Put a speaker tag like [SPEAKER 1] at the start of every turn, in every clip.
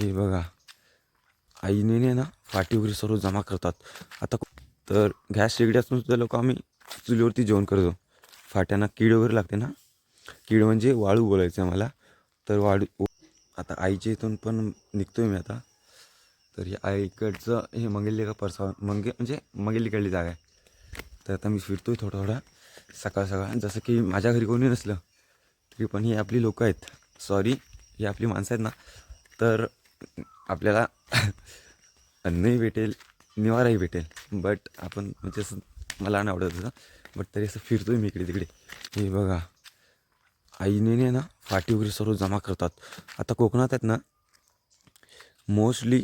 [SPEAKER 1] हे बघा. आईने ना फाटी वगैरे सर्व जमा करतात. आता तर गॅस शेगडी असून सुद्धा लोक आम्ही चुलीवरती जेवण करतो. फाट्यांना कीड वगैरे लागते ना. कीड म्हणजे वाळू बोलायचं आहे मला तर वाळू आता आईच्या इथून पण निघतोय मी आता. तर हे आईकडचं हे मंगेली का परसा मंगे म्हणजे मंगेलीकडली जागा आहे. तर आता मी फिरतोय थोडा थोडा. सकाळ सकाळ. जसं की माझ्या घरी कोणी नसलं तरी पण ही आपली लोकं आहेत. सॉरी ही आपली माणसं आहेत ना. तर आपल्याला अन्नही भेटेल निवाराही भेटेल. बट आपण म्हणजे असं मला नाही आवडत होतं बट तरी असं फिरतोय मी इकडे तिकडे. हे बघा. आईने ना फाटी वगैरे सर्व जमा करतात. आता कोकणात आहेत ना मोस्टली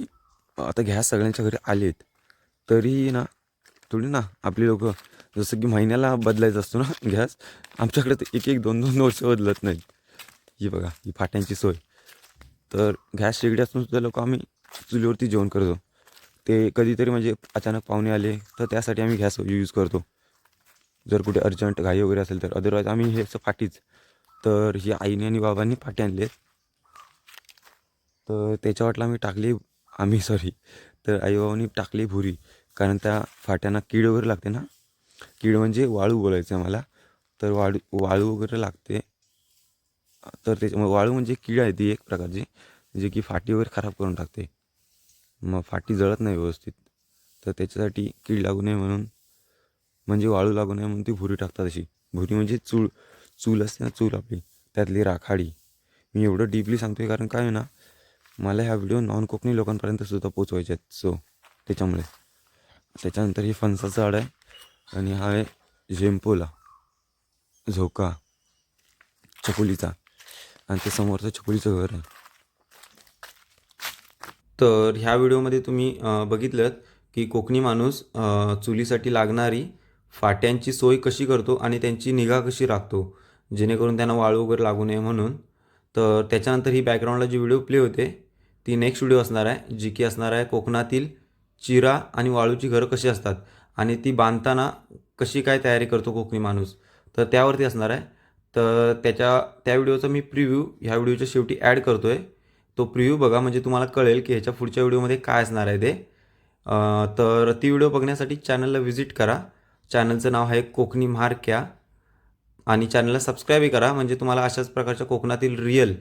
[SPEAKER 1] आता गॅस सगळ्यांच्या घरी आलेत. तरीही ना थोडी ना आपली लोक जसं की महिन्याला बदलायचं असतो ना गॅस आमच्याकडे तर एक एक दोन दोन वर्ष बदलत नाहीत. ही बघा ही फाट्यांची सोय. तर गॅस शेगडी असून सुद्धा लोक आम्ही चुलीवरती जेवण करतो. ते कधीतरी म्हणजे अचानक पाहुणे आले तर त्यासाठी आम्ही गॅस यूज करतो. जर कुठे अर्जंट घाई वगैरे असेल तर. अदरवाईज आम्ही हे असं फाटीच. तर ही आईने आणि बाबांनी फाटी आणले तर त्याच्या वाटला आम्ही टाकली आम्ही सॉरी तर आईबाबांनी टाकली भुरी. कारण त्या फाट्यांना कीड वगैरे लागते ना. कीड म्हणजे वाळू बोलायचं आम्हाला. मला तर वाळू वाळू वगैरे लागते. तर त्याच्यामुळे वाळू म्हणजे कीड आहे ती एक प्रकारची जे की फाटी वगैरे खराब करून टाकते. मग फाटी जळत नाही व्यवस्थित. तर त्याच्यासाठी कीड लागू नये म्हणून म्हणजे वाळू लागू नये म्हणून ती भुरी टाकतात अशी. भुरी म्हणजे चूल चूल असते ना चूल आपली. त्यातली राखाडी. मी एवढं डीपली सांगतो आहे कारण काय आहे ना मला ह्या व्हिडिओ नॉन कोकणी लोकांपर्यंत सुद्धा पोचवायचे आहेत. सो त्याच्यामुळे. त्याच्यानंतर हे फणसाचं झाड आहे आणि हा आहे झेंपोला झोका चकुलीचा. आणि ते समोरचं चकुलीचं घर आहे. तर ह्या व्हिडिओमध्ये तुम्ही बघितलं की कोकणी माणूस चुलीसाठी लागणारी फाट्यांची सोय कशी करतो आणि त्यांची निगा कशी राखतो जेणेकरून त्यांना वाळू वगैरे लागू नये म्हणून. तर त्याच्यानंतर ही बॅकग्राऊंडला जी व्हिडिओ प्ले होते ती नेक्स्ट व्हिडिओ असणार आहे जी की असणार आहे कोकणातील चिरा आणि वाळूची घरं कशी असतात आणि ती बांधताना कशी काय तयारी करतो कोकणी माणूस. तर त्यावरती असणार आहे तर त्याच्या त्या व्हिडिओचा मी प्रिव्ह्यू ह्या व्हिडिओच्या शेवटी ॲड करतो आहे तो प्रिव्ह्यू बघा म्हणजे तुम्हाला कळेल की ह्याच्या पुढच्या व्हिडिओमध्ये काय असणार आहे ते. तर ती व्हिडिओ बघण्यासाठी चॅनलला व्हिजिट करा. चॅनलचं नाव आहे कोकणी म्हारक्या आणि चॅनलला सबस्क्राईबही करा म्हणजे तुम्हाला अशाच प्रकारच्या कोकणातील रिअल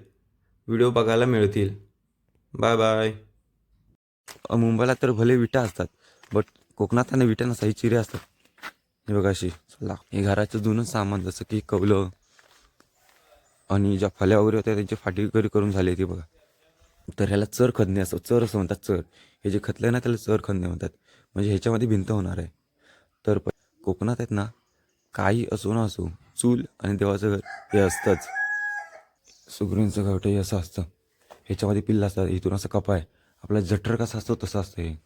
[SPEAKER 1] व्हिडिओ बघायला मिळतील. बाय बाय मुंबईला तर भले विटा असतात बट कोकणात त्यांना विटा नसा ही चिरे असतात. हे बघा अशी चला. हे घराचं जुनं सामान जसं की कवलं आणि ज्या फल्या वगैरे होत्या त्यांची फाटी वगैरे करून झाली ती बघा. तर ह्याला चर खदणे असं चर असं म्हणतात चर. हे जे खतलं आहे ना त्याला चर खदणे म्हणतात. म्हणजे ह्याच्यामध्ये भिंत होणार आहे. तर कोकणात आहेत ना काही असो ना असो चूल आणि देवाचं घर हे असतंच. सुगरींचं घरटं हे असं असतं. ह्याच्यामध्ये पिल्ल असतात इथून असं कपाय. आपला जठर कसा असतो तसं असतं हे.